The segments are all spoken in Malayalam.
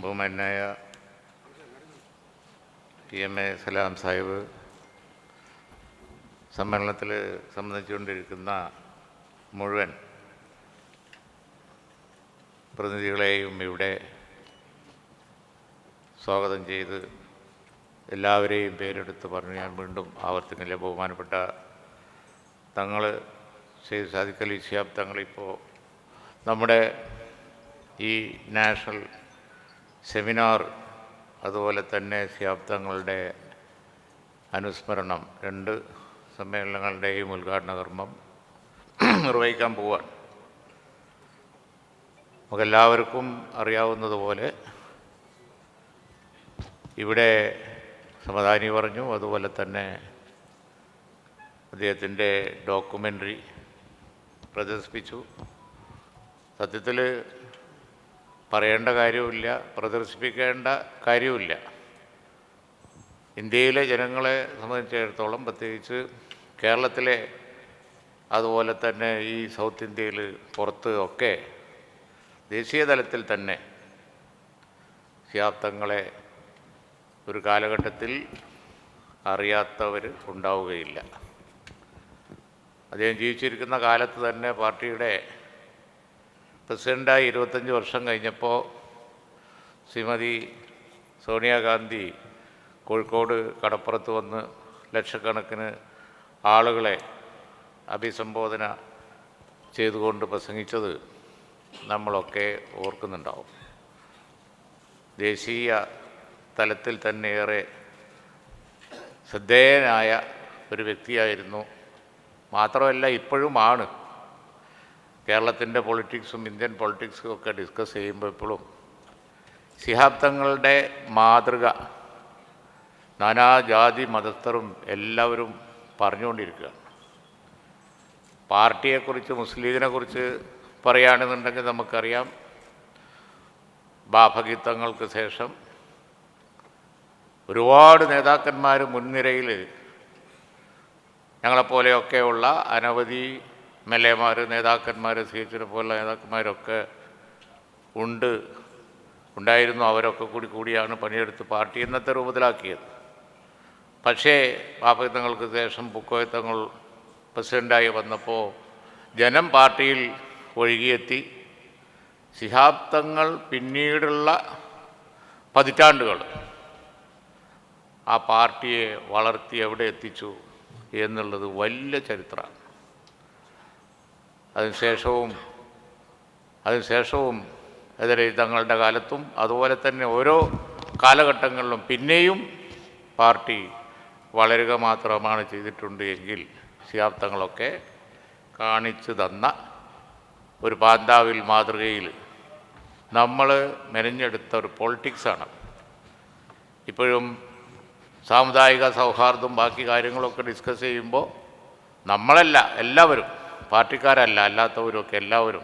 ബഹുമാനായ P M A Salam Sahib സമ്മേളനത്തിൽ സംബന്ധിച്ചുകൊണ്ടിരിക്കുന്ന മുഴുവൻ പ്രതിനിധികളെയും ഇവിടെ സ്വാഗതം ചെയ്ത് എല്ലാവരെയും പേരെടുത്ത് പറഞ്ഞു ഞാൻ വീണ്ടും ആവർത്തിക്കില്ല ബഹുമാനപ്പെട്ട തങ്ങൾ ശ്രീ സാദിഖലി ഇഷ്യാബ് തങ്ങളിപ്പോൾ നമ്മുടെ ഈ നാഷണൽ സെമിനാർ അതുപോലെ തന്നെ ശാബ്ദങ്ങളുടെ അനുസ്മരണം രണ്ട് സമ്മേളനങ്ങളുടെയും ഉദ്ഘാടന കർമ്മം നിർവഹിക്കാൻ പോവുകയാണ് നമുക്കെല്ലാവർക്കും അറിയാവുന്നതുപോലെ ഇവിടെ സമദാനി പറഞ്ഞു അതുപോലെ തന്നെ അദ്ദേഹത്തിന്റെ ഡോക്യുമെന്ററി പ്രദർശിപ്പിച്ചു. സത്യത്തിൽ പറയേണ്ട കാര്യവുമില്ല പ്രദർശിപ്പിക്കേണ്ട കാര്യവുമില്ല. ഇന്ത്യയിലെ ജനങ്ങളെ സംബന്ധിച്ചിടത്തോളം പ്രത്യേകിച്ച് കേരളത്തിലെ അതുപോലെ തന്നെ ഈ സൗത്ത് ഇന്ത്യയിൽ പുറത്ത് ഒക്കെ ദേശീയ തലത്തിൽ തന്നെ ശാബ്ദങ്ങളെ ഒരു കാലഘട്ടത്തിൽ അറിയാത്തവർ ഉണ്ടാവുകയില്ല. അദ്ദേഹം ജീവിച്ചിരിക്കുന്ന കാലത്ത് തന്നെ പാർട്ടിയുടെ പ്രസിഡന്റായി ഇരുപത്തഞ്ച് വർഷം കഴിഞ്ഞപ്പോൾ ശ്രീമതി സോണിയാഗാന്ധി കോഴിക്കോട് കടപ്പുറത്ത് വന്ന് ലക്ഷക്കണക്കിന് ആളുകളെ അഭിസംബോധന ചെയ്തുകൊണ്ട് പ്രസംഗിച്ചത് നമ്മളൊക്കെ ഓർക്കുന്നുണ്ടാവും. ദേശീയ തലത്തിൽ തന്നെ ഏറെ ശ്രദ്ധേയനായ ഒരു വ്യക്തിയായിരുന്നു. മാത്രമല്ല ഇപ്പോഴുമാണ് കേരളത്തിന്റെ പൊളിറ്റിക്സും ഇന്ത്യൻ പൊളിറ്റിക്സും ഒക്കെ ഡിസ്കസ് ചെയ്യുമ്പോൾ ഇപ്പോഴും ശിഹാബ് തങ്ങളുടെ മാതൃക നാനാജാതി മതസ്ഥരും എല്ലാവരും പറഞ്ഞുകൊണ്ടിരിക്കുകയാണ് പാർട്ടിയെക്കുറിച്ച് ലീഗിനെക്കുറിച്ച് പറയുകയാണെന്നുണ്ടെങ്കിൽ നമുക്കറിയാം. ബാഭഗീത്തങ്ങൾക്ക് ശേഷം ഒരുപാട് നേതാക്കന്മാർ മുൻനിരയിൽ ഞങ്ങളെപ്പോലെയൊക്കെയുള്ള അനവധി എം എൽ എമാർ നേതാക്കന്മാർ സി എച്ചിനെ പോലുള്ള നേതാക്കന്മാരൊക്കെ ഉണ്ട്. ഉണ്ടായിരുന്നു. അവരൊക്കെ കൂടി കൂടിയാണ് പണിയെടുത്ത് പാർട്ടി ഇന്നത്തെ രൂപത്തിലാക്കിയത്. പക്ഷേ പാപയുദ്ധങ്ങൾക്ക് ശേഷം പുക്കോയത്തങ്ങൾ പ്രസിഡന്റായി വന്നപ്പോൾ ജനം പാർട്ടിയിൽ ഒഴുകിയെത്തി. ശിഹാബ്ദങ്ങൾ പിന്നീടുള്ള പതിറ്റാണ്ടുകൾ ആ പാർട്ടിയെ വളർത്തി എവിടെ എത്തിച്ചു എന്നുള്ളത് വലിയ ചരിത്രമാണ് അതിനുശേഷവും അതിനുശേഷവും തങ്ങളുടെ കാലത്തും അതുപോലെ തന്നെ ഓരോ കാലഘട്ടങ്ങളിലും പിന്നെയും പാർട്ടി വളരുക മാത്രമാണ് ചെയ്തിട്ടുണ്ട് എങ്കിൽ ശിയാബ്ദങ്ങളൊക്കെ കാണിച്ചു തന്ന ഒരു പാന്താവിൽ മാതൃകയിൽ നമ്മൾ മെനഞ്ഞെടുത്ത ഒരു പൊളിറ്റിക്സാണ് ഇപ്പോഴും സാമുദായിക സൗഹാർദ്ദം ബാക്കി കാര്യങ്ങളൊക്കെ ഡിസ്കസ് ചെയ്യുമ്പോൾ നമ്മളല്ല എല്ലാവരും പാർട്ടിക്കാരല്ല അല്ലാത്തവരൊക്കെ എല്ലാവരും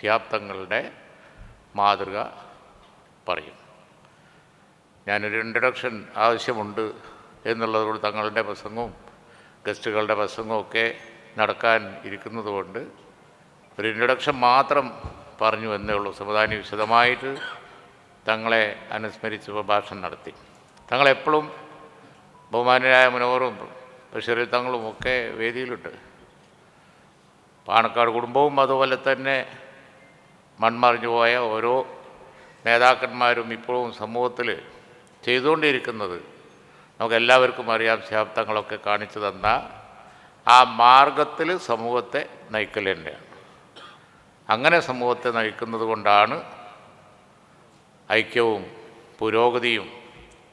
ശിയാബ്ദങ്ങളുടെ മാതൃക പറയും. ഞാനൊരു ഇൻട്രഡക്ഷൻ ആവശ്യമുണ്ട് എന്നുള്ളതുകൊണ്ട് തങ്ങളുടെ പ്രസംഗവും ഗസ്റ്റുകളുടെ പ്രസംഗവും ഒക്കെ നടക്കാൻ ഇരിക്കുന്നതുകൊണ്ട് ഒരു ഇൻട്രഡക്ഷൻ മാത്രം പറഞ്ഞു എന്നേ ഉള്ളൂ. സമുദായം വിശദമായിട്ട് തങ്ങളെ അനുസ്മരിച്ച് പ്രഭാഷണം നടത്തി. തങ്ങളെപ്പോഴും ബഹുമാനരായ മനോഹറും ബഷീറിൽ തങ്ങളും ഒക്കെ വേദിയിലുണ്ട്. പാണക്കാട് കുടുംബവും അതുപോലെ തന്നെ മൺമറിഞ്ഞു പോയ ഓരോ നേതാക്കന്മാരും ഇപ്പോഴും സമൂഹത്തിൽ ചെയ്തുകൊണ്ടിരിക്കുന്നത് നമുക്കെല്ലാവർക്കും അറിയാം ശാബ്ദങ്ങളൊക്കെ കാണിച്ചു തന്ന ആ മാർഗത്തിൽ സമൂഹത്തെ നയിക്കൽ തന്നെയാണ് അങ്ങനെ സമൂഹത്തെ നയിക്കുന്നത് കൊണ്ടാണ് ഐക്യവും പുരോഗതിയും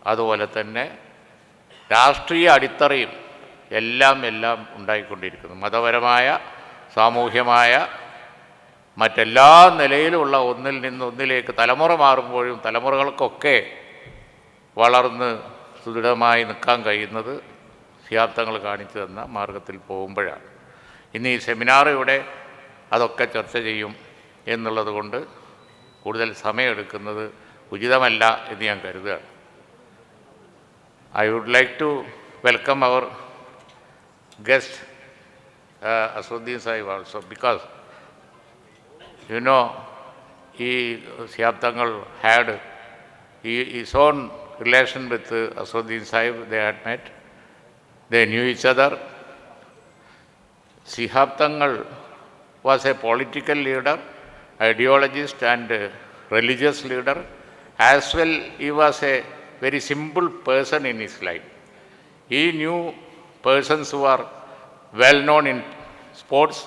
അതുപോലെ തന്നെ രാഷ്ട്രീയ അടിത്തറയും എല്ലാം എല്ലാം ഉണ്ടായിക്കൊണ്ടിരിക്കുന്നത്. മതപരമായ സാമൂഹ്യമായ മറ്റെല്ലാ നിലയിലുമുള്ള ഒന്നിൽ നിന്ന് ഒന്നിലേക്ക് തലമുറ മാറുമ്പോഴും തലമുറകൾക്കൊക്കെ വളർന്ന് സുദൃഢമായി നിൽക്കാൻ കഴിയുന്നത് സിദ്ധാന്തങ്ങൾ കാണിച്ചു തന്ന മാർഗത്തിൽ പോകുമ്പോഴാണ്. ഇന്ന് ഈ സെമിനാർ ഇവിടെ അതൊക്കെ ചർച്ച ചെയ്യും എന്നുള്ളത് കൊണ്ട് കൂടുതൽ സമയമെടുക്കുന്നത് ഉചിതമല്ല എന്ന് ഞാൻ കരുതുകയാണ്. I would like to welcome our guest uh, Aswaddin Sahib also because you know he Siatangal had he, his own relation with uh, Aswaddin Sahib they had met they knew each other Sihab Tangal was a political leader, ideologist and uh, religious leader. As well, he was a very simple person in his life. He knew persons who are well known in sports.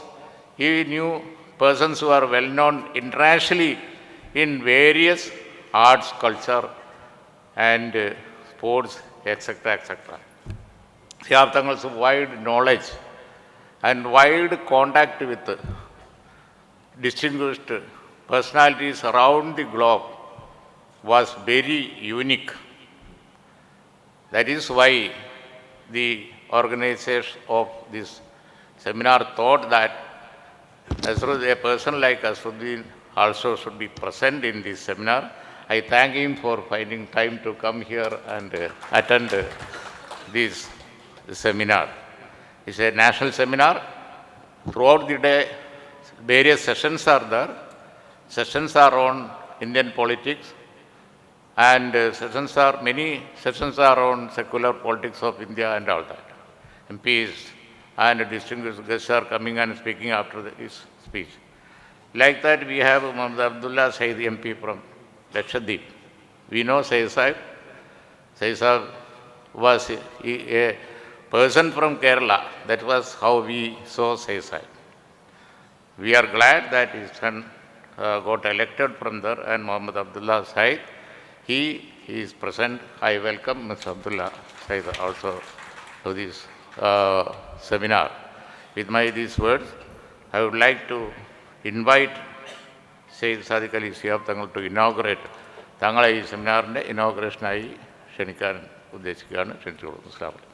He knew persons who are well known internationally in various arts, culture, and uh, sports, etc. etc. Sihab Tangal's wide knowledge and wide contact with distinguished personalities around the globe was very unique. That is why the organizers of this seminar thought that Asrud, a person like Asruddin also should be present in this seminar. I thank him for finding time to come here and uh, attend uh, this seminar. It's a national seminar. Throughout the day, various sessions are there. Sessions are on Indian politics, and uh, sessions are many sessions are on secular politics of India and all that. MPs and distinguished guests are coming and speaking after his speech. Like that, we have Muhammad Abdullah Said MP from Lakshadweep. We know Sayyid Sahib. Sahib was a, person from Kerala. That was how we saw Sayyid Sahib. We are glad that his son uh, got elected from there and Muhammad Abdullah Said, he, he is present. I welcome Mr. Abdullah Said also to this uh, seminar. With my these words, I would like to invite Syed Sadiq Ali Shihab Thangal to inaugurate തങ്ങളെ ഈ സെമിനാറിന്റെ ഇനോഗ്രേഷനായി ക്ഷണിക്കാൻ ഉദ്ദേശിക്കുകയാണ്. ക്ഷണിച്ചു കൊടുക്കുന്നത് വലൈക്കും